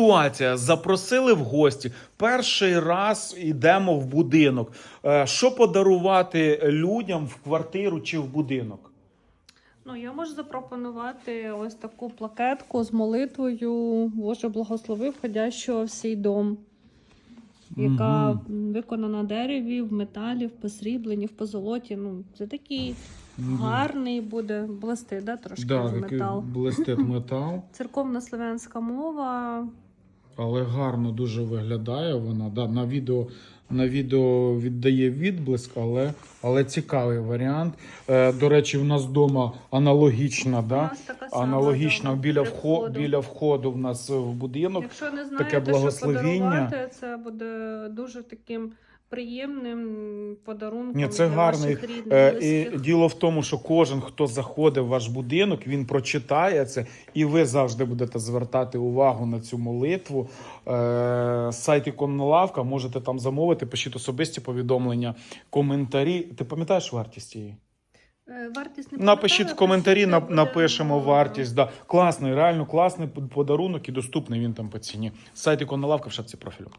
Ситуація запросили в гості. Перший раз йдемо в будинок. Е, Що подарувати людям в квартиру чи в будинок? Ну, я можу запропонувати ось таку плакетку з молитвою Боже благослови входящого в сей дом, яка Мгм. виконана на дереві, в металі, в посрібленні, в позолоті. Ну, це такий Мгм. гарний буде блести, да, трошки Да, метал. блистить метал, Церковна славянська мова. Але гарно дуже виглядає вона. Да, на відео, на відео віддає відблиск, але, але цікавий варіант. Е, до речі, в нас вдома аналогічна, да? да, біля, вхо, входу. біля входу в нас в будинок. Якщо не таке знаєте, що благословіння. подарувати, це буде дуже таким приємним подарунком Ні, це для гарний. ваших рідних, Е, і діло в тому, що кожен, хто заходить в ваш будинок, він прочитає це, і ви завжди будете звертати увагу на цю молитву. Е, сайт Іконна лавка, можете там замовити, пишіть особисті повідомлення, коментарі. Ти пам'ятаєш вартість її? Е, Вартість не Напишіть в коментарі, на- буде, напишемо вартість. Да. Класний, реально класний подарунок і доступний він там по ціні. Сайт Іконна лавка в шапці профілю.